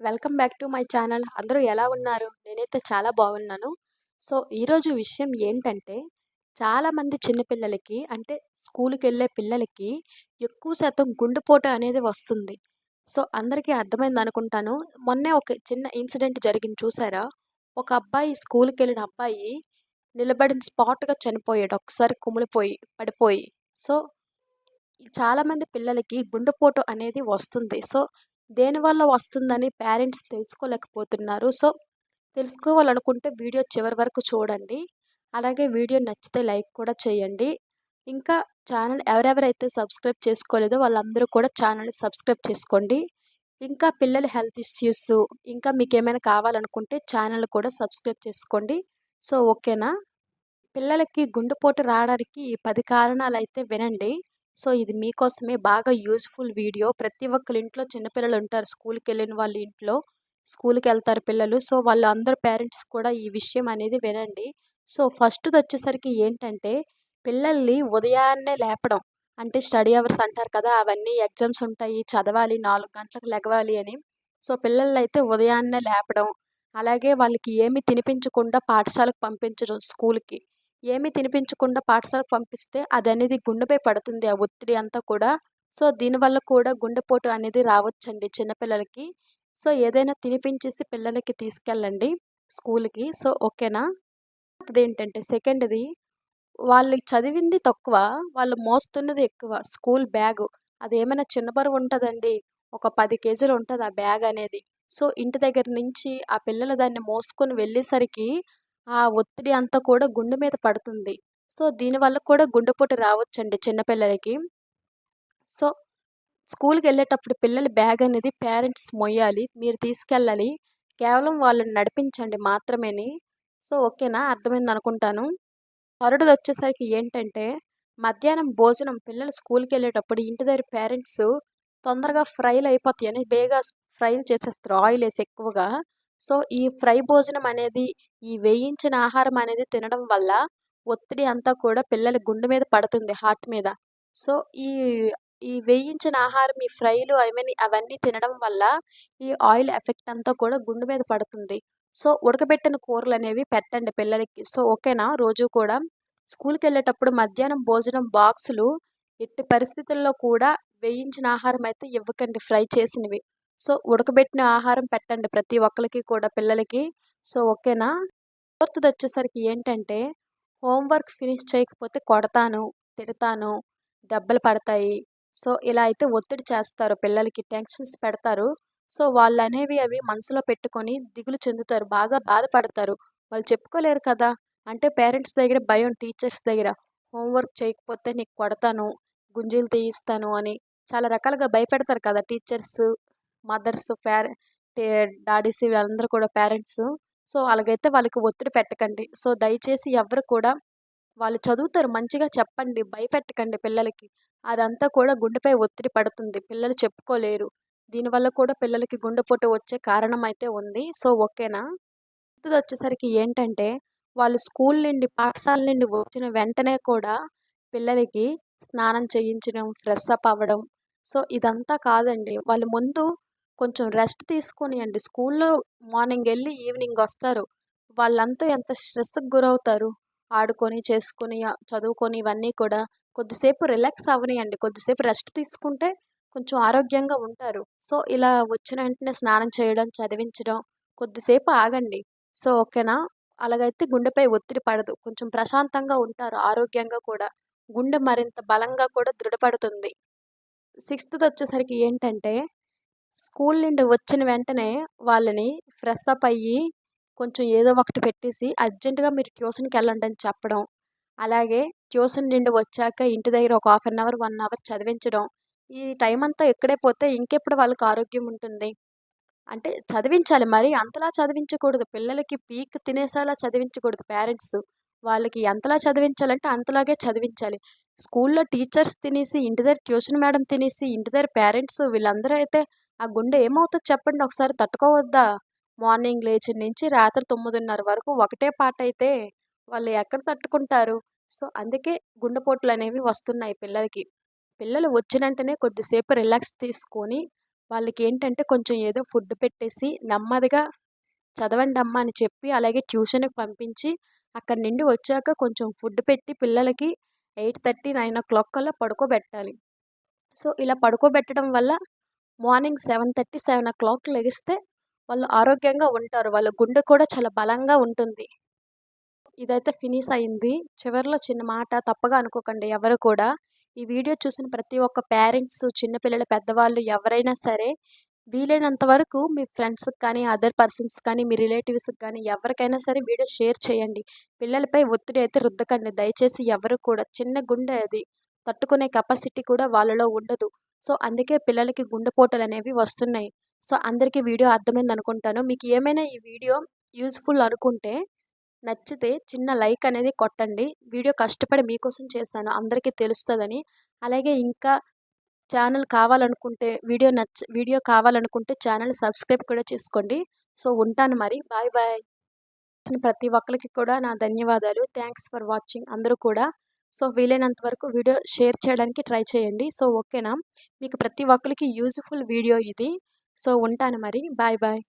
Welcome back to my channel. అందరూ ఎలా ఉన్నారు? నేనైతే చాలా బాగున్నాను. సో ఈరోజు విషయం ఏంటంటే చాలామంది చిన్నపిల్లలకి అంటే స్కూల్కి వెళ్ళే పిల్లలకి ఎక్కువ శాతం గుండెపోటు అనేది వస్తుంది. సో అందరికీ అర్థమైంది అనుకుంటాను. మొన్నే ఒక చిన్న ఇన్సిడెంట్ జరిగింది చూసారా? ఒక అబ్బాయి స్కూల్కి వెళ్ళిన అబ్బాయి నిలబడిన స్పాట్గా చనిపోయాడు. ఒకసారి కుమిలిపోయి పడిపోయి. సో చాలామంది పిల్లలకి గుండెపోటు అనేది వస్తుంది. సో దేనివల్ల వస్తుందని పేరెంట్స్ తెలుసుకోలేకపోతున్నారు. సో తెలుసుకోవాలనుకుంటే వీడియో చివరి వరకు చూడండి. అలాగే వీడియో నచ్చితే లైక్ కూడా చేయండి. ఇంకా ఛానల్ ఎవరెవరైతే సబ్స్క్రైబ్ చేసుకోలేదో వాళ్ళందరూ కూడా ఛానల్ని సబ్స్క్రైబ్ చేసుకోండి. ఇంకా పిల్లల హెల్త్ ఇష్యూస్ ఇంకా మీకు ఏమైనా కావాలనుకుంటే ఛానల్ కూడా సబ్స్క్రైబ్ చేసుకోండి. సో ఓకేనా? పిల్లలకి గుండెపోటు రావడానికి ఈ పది కారణాలు అయితే వినండి. సో ఇది మీకోసమే బాగా యూజ్ఫుల్ వీడియో. ప్రతి ఒక్కరి ఇంట్లో చిన్నపిల్లలు ఉంటారు స్కూల్కి వెళ్ళిన వాళ్ళ ఇంట్లో. స్కూల్కి వెళ్తారు పిల్లలు. సో వాళ్ళందరు పేరెంట్స్ కూడా ఈ విషయం అనేది వినండి. సో ఫస్ట్ది వచ్చేసరికి ఏంటంటే పిల్లల్ని ఉదయాన్నే లేపడం. అంటే స్టడీ అవర్స్ అంటారు కదా అవన్నీ ఎగ్జామ్స్ ఉంటాయి చదవాలి నాలుగు గంటలకు లెగవాలి అని. సో పిల్లల్ని అయితే ఉదయాన్నే లేపడం. అలాగే వాళ్ళకి ఏమి తినిపించకుండా పాఠశాలకు పంపించడం స్కూల్కి. ఏమీ తినిపించకుండా పాఠశాలకు పంపిస్తే అది అనేది గుండెపై పడుతుంది ఆ ఒత్తిడి అంతా కూడా. సో దీనివల్ల కూడా గుండెపోటు అనేది రావచ్చండి చిన్నపిల్లలకి. సో ఏదైనా తినిపించేసి పిల్లలకి తీసుకెళ్ళండి స్కూల్కి. సో ఓకేనా? అదేంటంటే సెకండ్ది వాళ్ళు చదివింది తక్కువ వాళ్ళు మోస్తున్నది ఎక్కువ. School bag. అది ఏమైనా చిన్న బరువు ఉంటుందండి. ఒక పది కేజీలు ఉంటుంది ఆ బ్యాగ్ అనేది సో ఇంటి దగ్గర నుంచి ఆ పిల్లలు దాన్ని మోసుకొని వెళ్ళేసరికి ఆ ఒత్తిడి అంతా కూడా గుండె మీద పడుతుంది. సో దీనివల్ల కూడా గుండెపోటు రావచ్చండి చిన్నపిల్లలకి సో స్కూల్కి వెళ్ళేటప్పుడు పిల్లల బ్యాగ్ అనేది పేరెంట్స్ మొయ్యాలి మీరు తీసుకెళ్ళాలి కేవలం వాళ్ళని నడిపించండి మాత్రమేని. సో ఓకేనా? అర్థమైంది అనుకుంటాను. థర్డ్ది వచ్చేసరికి ఏంటంటే మధ్యాహ్నం భోజనం పిల్లలు స్కూల్కి వెళ్ళేటప్పుడు ఇంటి దగ్గర పేరెంట్స్ తొందరగా ఫ్రైలు అయిపోతాయని బేగా ఫ్రైలు చేసేస్తారు ఆయిల్ వేసి ఎక్కువగా. సో ఈ ఫ్రై భోజనం అనేది ఈ వేయించిన ఆహారం అనేది తినడం వల్ల ఒత్తిడి అంతా కూడా పిల్లల గుండె మీద పడుతుంది హార్ట్ మీద. సో ఈ ఈ వేయించిన ఆహారం ఈ ఫ్రైలు అవన్నీ అవన్నీ తినడం వల్ల ఈ ఆయిల్ ఎఫెక్ట్ అంతా కూడా గుండె మీద పడుతుంది. సో ఉడకబెట్టిన కూరలు అనేవి పెట్టండి పిల్లలకి. సో ఓకేనా? రోజు కూడా స్కూల్కి వెళ్ళేటప్పుడు మధ్యాహ్నం భోజనం బాక్సులు ఎట్టి పరిస్థితుల్లో కూడా వేయించిన ఆహారం అయితే ఇవ్వకండి ఫ్రై చేసినవి. సో ఉడకబెట్టిన ఆహారం పెట్టండి ప్రతి ఒక్కరికి కూడా పిల్లలకి. సో ఓకేనా? ఫోర్త్ది వచ్చేసరికి ఏంటంటే హోంవర్క్ ఫినిష్ చేయకపోతే కొడతాను తిడతాను దెబ్బలు పడతాయి. సో ఇలా అయితే ఒత్తిడి చేస్తారు పిల్లలకి టెన్షన్స్ పెడతారు. సో వాళ్ళు అనేవి అవి మనసులో పెట్టుకొని దిగులు చెందుతారు బాగా బాధపడతారు. వాళ్ళు చెప్పుకోలేరు కదా! అంటే పేరెంట్స్ దగ్గర భయం టీచర్స్ దగ్గర. హోంవర్క్ చేయకపోతే నీకు కొడతాను గుంజీలు తీయిస్తాను అని చాలా రకాలుగా భయపెడతారు కదా టీచర్స్. మదర్స్ పేరె డాడీస్ వీళ్ళందరూ కూడా పేరెంట్స్. సో అలాగైతే వాళ్ళకి ఒత్తిడి పెట్టకండి. సో దయచేసి ఎవరు కూడా వాళ్ళు చదువుతారు మంచిగా చెప్పండి భయపెట్టకండి పిల్లలకి. అదంతా కూడా గుండెపై ఒత్తిడి పడుతుంది. పిల్లలు చెప్పుకోలేరు. దీనివల్ల కూడా పిల్లలకి గుండెపోటు వచ్చే కారణం అయితే ఉంది. సో ఓకేనా? ఇది వచ్చేసరికి ఏంటంటే వాళ్ళు స్కూల్ నుండి పాఠశాల నుండి వచ్చిన వెంటనే కూడా పిల్లలకి స్నానం చేయించడం ఫ్రెష్ అప్ అవ్వడం. సో ఇదంతా కాదండి. వాళ్ళు ముందు కొంచెం రెస్ట్ తీసుకొనియండి స్కూల్లో మార్నింగ్ వెళ్ళి ఈవినింగ్ వస్తారు వాళ్ళంతా ఎంత స్ట్రెస్కి గురవుతారు? ఆడుకొని చేసుకొని చదువుకొని ఇవన్నీ కూడా కొద్దిసేపు రిలాక్స్ అవనియండి కొద్దిసేపు రెస్ట్ తీసుకుంటే కొంచెం ఆరోగ్యంగా ఉంటారు. సో ఇలా వచ్చిన వెంటనే స్నానం చేయడం చదివించడం కొద్దిసేపు ఆగండి. సో ఓకేనా? అలాగైతే గుండెపై ఒత్తిడి పడదు. కొంచెం ప్రశాంతంగా ఉంటారు. ఆరోగ్యంగా కూడా. గుండె మరింత బలంగా కూడా దృఢపడుతుంది. సిక్స్త్ది వచ్చేసరికి ఏంటంటే స్కూల్ నుండి వచ్చిన వెంటనే వాళ్ళని ఫ్రెష్ అప్ అయ్యి కొంచెం ఏదో ఒకటి పెట్టేసి అర్జెంటుగా మీరు ట్యూషన్కి వెళ్ళండి అని చెప్పడం. అలాగే ట్యూషన్ నుండి వచ్చాక ఇంటి దగ్గర ఒక half an hour one hour చదివించడం. ఈ టైం అంతా ఎక్కడే పోతే ఇంకెప్పుడు వాళ్ళకి ఆరోగ్యం ఉంటుంది? అంటే చదివించాలి మరి. అంతలా చదివించకూడదు. పిల్లలకి పీక్ తినేసేలా చదివించకూడదు పేరెంట్స్. వాళ్ళకి ఎంతలా చదివించాలంటే అంతలాగే చదివించాలి. స్కూల్లో టీచర్స్ తినేసి ఇంటి దగ్గర ట్యూషన్ మేడం తినేసి ఇంటి దగ్గర పేరెంట్స్ వీళ్ళందరూ అయితే ఆ గుండె ఏమవుతుందో చెప్పండి ఒకసారి తట్టుకోవద్దా? మార్నింగ్ లేచి నుంచి రాత్రి తొమ్మిదిన్నర వరకు ఒకటే పాట అయితే వాళ్ళు ఎక్కడ తట్టుకుంటారు? సో అందుకే గుండెపోట్లు అనేవి వస్తున్నాయి పిల్లలకి. పిల్లలు వచ్చిన వెంటనే కొద్దిసేపు రిలాక్స్ తీసుకొని వాళ్ళకి ఏంటంటే కొంచెం ఏదో ఫుడ్ పెట్టేసి నెమ్మదిగా చదవండి అమ్మ అని చెప్పి అలాగే ట్యూషన్‌కి పంపించి అక్కడి నుండి వచ్చాక కొంచెం ఫుడ్ పెట్టి పిల్లలకి 8:30, 9:00 కల్లా పడుకోబెట్టాలి. సో, ఇలా పడుకోబెట్టడం వల్ల మార్నింగ్ 7:30, 7:00 లెగిస్తే వాళ్ళు ఆరోగ్యంగా ఉంటారు. వాళ్ళ గుండె కూడా చాలా బలంగా ఉంటుంది. ఇదైతే ఫినిష్ అయింది. చివరిలో చిన్న మాట తప్పగా అనుకోకండి ఎవరు కూడా. ఈ వీడియో చూసిన ప్రతి ఒక్క పేరెంట్స్, చిన్నపిల్లల పెద్దవాళ్ళు ఎవరైనా సరే వీలైనంత వరకు మీ ఫ్రెండ్స్‌కి కానీ, అదర్ పర్సన్స్ కానీ, మీ రిలేటివ్స్‌కి కానీ ఎవరికైనా సరే వీడియో షేర్ చేయండి. పిల్లలపై ఒత్తిడి అయితే రుద్దకండి. దయచేసి ఎవరు కూడా చిన్న గుండె అది. తట్టుకునే కెపాసిటీ కూడా వాళ్ళలో ఉండదు. సో, అందుకే పిల్లలకి గుండెపోటలు అనేవి వస్తున్నాయి. సో, అందరికీ వీడియో అర్థమైంది అనుకుంటాను మీకు ఏమైనా ఈ వీడియో యూజ్‌ఫుల్ అనుకుంటే నచ్చితే చిన్న లైక్ అనేది కొట్టండి. వీడియో కష్టపడి మీకోసం చేశాను. అందరికీ తెలుస్తుందని అలాగే ఇంకా ఛానల్ కావాలనుకుంటే వీడియో నచ్చ వీడియో కావాలనుకుంటే ఛానల్ సబ్స్క్రైబ్ కూడా చేసుకోండి. సో, ఉంటాను మరి. Bye bye. ప్రతి ఒక్కరికి కూడా నా ధన్యవాదాలు. థ్యాంక్స్ ఫర్ వాచింగ్ అందరూ కూడా. సో, వీలైనంత వరకు వీడియో షేర్ చేయడానికి ట్రై చేయండి. సో, ఓకేనా? మీకు ప్రతి ఒక్కరికి యూజ్‌ఫుల్ వీడియో ఇది. సో, ఉంటాను మరి. Bye bye.